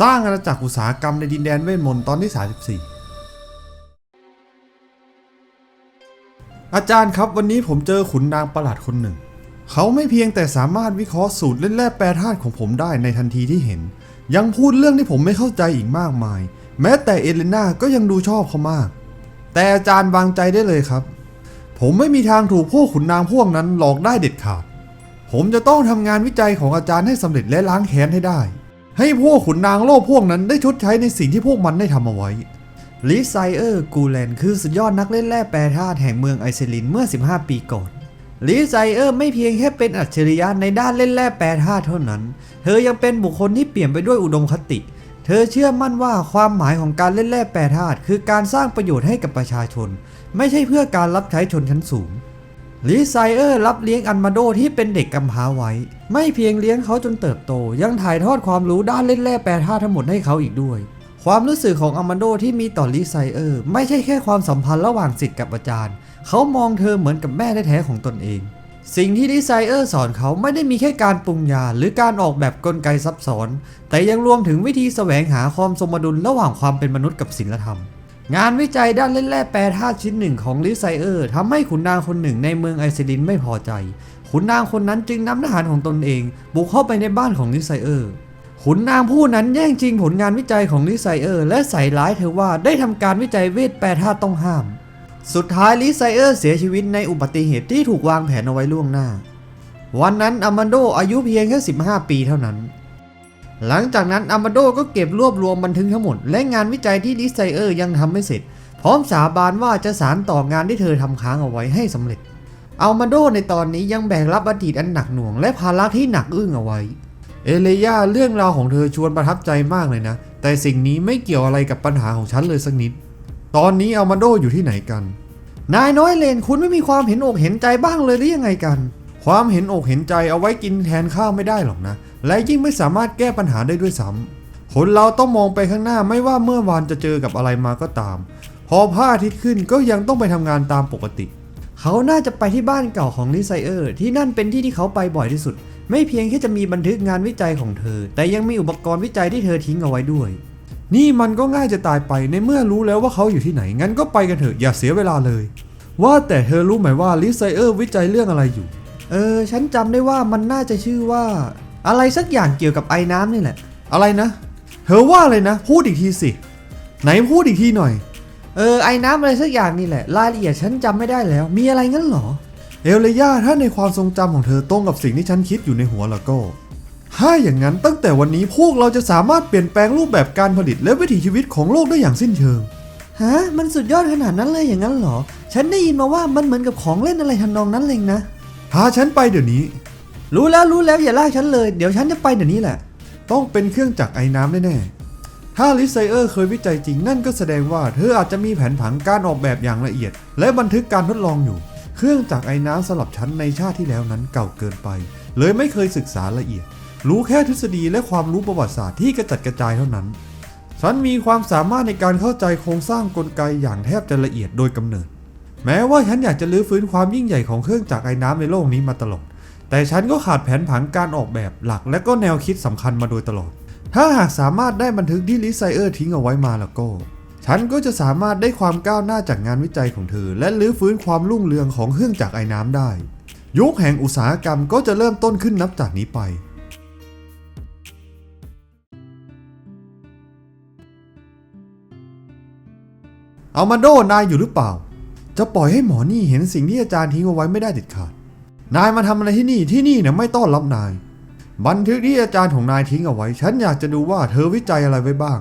สร้างอาณาจักรอุตสาหกรรมในดินแดนเวทมนต์ตอนที่ 34 อาจารย์ครับวันนี้ผมเจอขุนนางประหลาดคนหนึ่ง เขาไม่เพียงแต่สามารถวิเคราะห์สูตรเล่นแร่แปรธาตุของผมได้ในทันทีที่เห็น ยังพูดเรื่องที่ผมไม่เข้าใจอีกมากมาย แม้แต่เอเลน่าก็ยังดูชอบเขามาก แต่อาจารย์วางใจได้เลยครับ ผมไม่มีทางถูกพวกขุนนางพวกนั้นหลอกได้เด็ดขาด ผมจะต้องทำงานวิจัยของอาจารย์ให้สำเร็จและล้างแค้นให้ได้ ให้พวกขุนนางโลภพวกนั้นได้ชดใช้ในสิ่งที่พวกมันได้ทำเอาไว้ลิซไซเออร์กูแลนคือสุดยอดนักเล่นแร่แปรธาตุแห่งเมืองไอเซลินเมื่อ 15 ปีก่อนลิซไซเออร์ไม่เพียงแค่เป็นอัจฉริยะในด้านเล่นแร่แปรธาตุเท่านั้น เธอยังเป็นบุคคลที่เปลี่ยนไปด้วยอุดมคติ เธอเชื่อมั่นว่าความหมายของการเล่นแร่แปรธาตุคือการสร้างประโยชน์ให้กับประชาชน ไม่ใช่เพื่อการรับใช้ชนชั้นสูง ลิไซเออร์รับเลี้ยงอันมาโดที่เป็นเด็กกำพร้าไว้ ไม่เพียงเลี้ยงเขาจนเติบโต ยังถ่ายทอดความรู้ด้านเล่นแร่แปรธาตุทั้งหมดให้เขาอีกด้วย ความรู้สึกของอามาโดที่มีต่อลิไซเออร์ไม่ใช่แค่ความสัมพันธ์ระหว่างศิษย์กับอาจารย์ เขามองเธอเหมือนกับแม่แท้ๆของตนเอง สิ่งที่ลิไซเออร์สอนเขาไม่ได้มีแค่การปรุงยา หรือการออกแบบกลไกซับซ้อน แต่ยังรวมถึงวิธีแสวงหาความสมดุลระหว่างความเป็นมนุษย์กับศีลธรรม งานวิจัยด้านเล่นแร่แปรธาตุชิ้นหนึ่งของลิไซเออร์ทำให้ขุนนางคนหนึ่งในเมืองไอซิลินไม่พอใจ ขุนนางคนนั้นจึงนำทหารของตนเอง บุกเข้าไปในบ้านของลิไซเออร์ขุนนางผู้นั้นแย่งชิงผลงานวิจัยของลิไซเออร์และใส่ร้ายเธอว่าได้ทำการวิจัยเวทแปรธาตุต้องห้าม สุดท้ายลิไซเออร์เสียชีวิตในอุบัติเหตุที่ถูกวางแผนเอาไว้ล่วงหน้า วันนั้นอามันโดอายุเพียงแค่ 15 ปีเท่านั้น หลังจากนั้นอามาโดก็เก็บรวบรวมบันทึกทั้งหมด และงานวิจัยที่ลิไซเออร์ยังทำไม่เสร็จ พร้อมสาบานว่าจะสารต่องานที่เธอทำค้างเอาไว้ให้สำเร็จอามาโดในตอนนี้ยังแบกรับอดีตอันหนักหน่วง และภาระที่หนักอึ้งเอาไว้ เอเลยาเรื่องราวของเธอชวนประทับใจมากเลยนะ แต่สิ่งนี้ไม่เกี่ยวอะไรกับปัญหาของฉันเลยสักนิด ตอนนี้อัลมาโดอยู่ที่ไหนกัน นายน้อยเลนคุณไม่มีความเห็นอกเห็นใจบ้างเลยหรือยังไงกัน ความเห็นอกเห็นใจเอาไว้กินแทนข้าวไม่ได้หรอกนะ และยิ่งไม่สามารถแก้ปัญหาได้ด้วยซ้ำคนเราต้องมองไปข้างหน้าไม่ว่าเมื่อวานจะเจอกับอะไรมาก็ตาม พอพระอาทิตย์ขึ้นก็ยังต้องไปทำงานตามปกติ เขาน่าจะไปที่บ้านเก่าของลิไซเออร์ ที่นั่นเป็นที่ที่เขาไปบ่อยที่สุด ไม่เพียงแค่จะมีบันทึกงานวิจัยของเธอ แต่ยังมีอุปกรณ์วิจัยที่เธอทิ้งเอาไว้ด้วย นี่มันก็ง่ายจะตายไปในเมื่อรู้แล้วว่าเขาอยู่ที่ไหนงั้นก็ไปกันเถอะอย่าเสียเวลาเลย ว่าแต่เธอรู้ไหมว่าลิไซเออร์วิจัยเรื่องอะไรอยู่ เออ ฉันจำได้ว่ามันน่าจะชื่อว่า อะไรสักอย่างเกี่ยวกับไอ้น้ำนี่แหละ อะไรนะ เธอว่าอะไรนะ พูดอีกทีสิ ไหนพูดอีกทีหน่อย เออ ไอ้น้ำอะไรสักอย่างนี่แหละ รายละเอียดฉันจำไม่ได้แล้ว มีอะไรงั้นเหรอ เอลเลยาถ้าในความทรงจำของเธอตรงกับสิ่งที่ฉันคิดอยู่ในหัวแล้วก็ถ้าอย่างนั้นตั้งแต่วันนี้พวกเราจะสามารถเปลี่ยนแปลงรูปแบบการผลิตและวิถีชีวิตของโลกได้อย่างสิ้นเชิง ฮะ มันสุดยอดขนาดนั้นเลยอย่างนั้นเหรอ ฉันได้ยินมาว่ามันเหมือนกับของเล่นอะไรทำนองนั้นเลยนะ พาฉันไปเดี๋ยวนี้ รู้แล้วรู้แล้วอย่าลากฉันเลย เดี๋ยวฉันจะไปเดี๋ยวนี้แหละ ต้องเป็นเครื่องจักรไอ้น้ำแน่ๆ ถ้าลิไซเออร์เคยวิจัยจริงนั่นก็แสดงว่าเธออาจจะมีแผนผังการออกแบบอย่างละเอียด และบันทึกการทดลองอยู่ เครื่องจักรไอ้น้ำสำหรับฉันในชาติที่แล้วนั้นเก่าเกินไป เลยไม่เคยศึกษาละเอียด รู้แค่ทฤษฎีและความรู้ประวัติศาสตร์ที่กระจัดกระจายเท่านั้น ฉันมีความสามารถในการเข้าใจโครงสร้างกลไกอย่างแทบจะละเอียดโดยกำเนิด แม้ว่าฉันอยากจะลื้อฟื้นความยิ่งใหญ่ของเครื่องจักรไอ้น้ำในโลกนี้มาตลอด แต่ฉันก็ขาดแผนผังการออกแบบหลักและก็แนวคิดสำคัญมาโดยตลอด ถ้าหากสามารถได้บันทึกที่ลิไซเออร์ทิ้งเอาไว้มาแล้วก็ ฉันก็จะสามารถได้ความก้าวหน้าจากงานวิจัยของเธอ และลื้อฟื้นความรุ่งเรืองของเครื่องจักรไอ้น้ำได้ ยุคแห่งอุตสาหกรรมก็จะเริ่มต้นขึ้นนับจากนี้ไปเอามาโดนายอยู่หรือเปล่า จะปล่อยให้หมอนี่เห็นสิ่งที่อาจารย์ทิ้งเอาไว้ไม่ได้เด็ดขาด นายมาทำอะไรที่นี่ที่นี่เนี่ยไม่ต้อนรับนาย บันทึกที่อาจารย์ของนายทิ้งเอาไว้ ฉันอยากจะดูว่าเธอวิจัยอะไรไว้บ้าง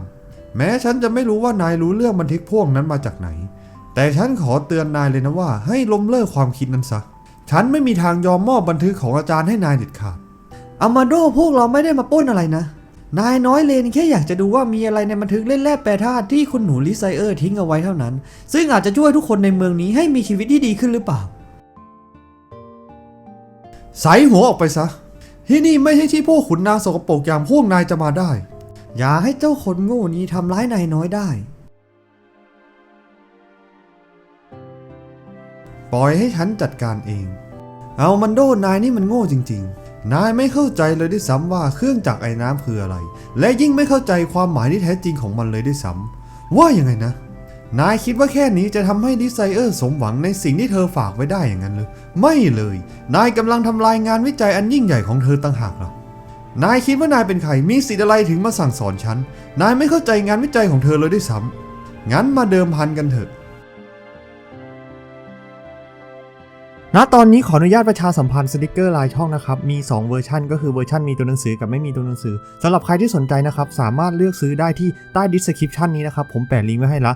แม้ฉันจะไม่รู้ว่านายรู้เรื่องบันทึกพวกนั้นมาจากไหน แต่ฉันขอเตือนนายเลยนะว่า ให้ล้มเลิกความคิดนั้นซะ ฉันไม่มีทางยอมมอบบันทึกของอาจารย์ให้นายเด็ดขาดอามาโดพวกเราไม่ได้มาป้นอะไรนะ นายน้อยเลนแค่อยากจะดูว่ามีอะไรในบันทึกเล่นแร่แปรธาตุที่คุณหนูลิไซเออร์ทิ้งเอาไว้เท่านั้น ซึ่งอาจจะช่วยทุกคนในเมืองนี้ให้มีชีวิตที่ดีขึ้นหรือเปล่าใส่หัวออกไปซะ ที่นี่ไม่ใช่ที่พวกขุนนางสกปรกอย่างพวกนายจะมาได้ อย่าให้เจ้าคนโง่นี้ทำร้ายนายน้อยได้ ปล่อยให้ฉันจัดการเอง เอามันโดนายนี่มันโง่จริง ๆ นายไม่เข้าใจเลยด้วยซ้ำว่าเครื่องจักรไอ้น้ำคืออะไร และยิ่งไม่เข้าใจความหมายที่แท้จริงของมันเลยด้วยซ้ำว่ายังไงนะ นายคิดว่าแค่นี้จะทำให้ดิไซเออร์สมหวังในสิ่งที่เธอฝากไว้ได้อย่างนั้นเลย ไม่เลย นายกำลังทำลายงานวิจัยอันยิ่งใหญ่ของเธอต่างหากหรอนายคิดว่านายเป็นใครมีสิทธิ์อะไรถึงมาสั่งสอนฉัน นายไม่เข้าใจงานวิจัยของเธอเลยด้วยซ้ำงั้นมาเดิมพันกันเถอะ ณตอนนี้ขออนุญาตประชาสัมพันธ์สติกเกอร์ลายช่องนะครับ มี 2 เวอร์ชันก็คือเวอร์ชันมีตัวหนังสือกับไม่มีตัวหนังสือสำหรับใครที่สนใจนะครับ สามารถเลือกซื้อได้ที่ใต้ดิสคริปชันนี้นะครับ ผมแปะลิงก์ไว้ให้ละ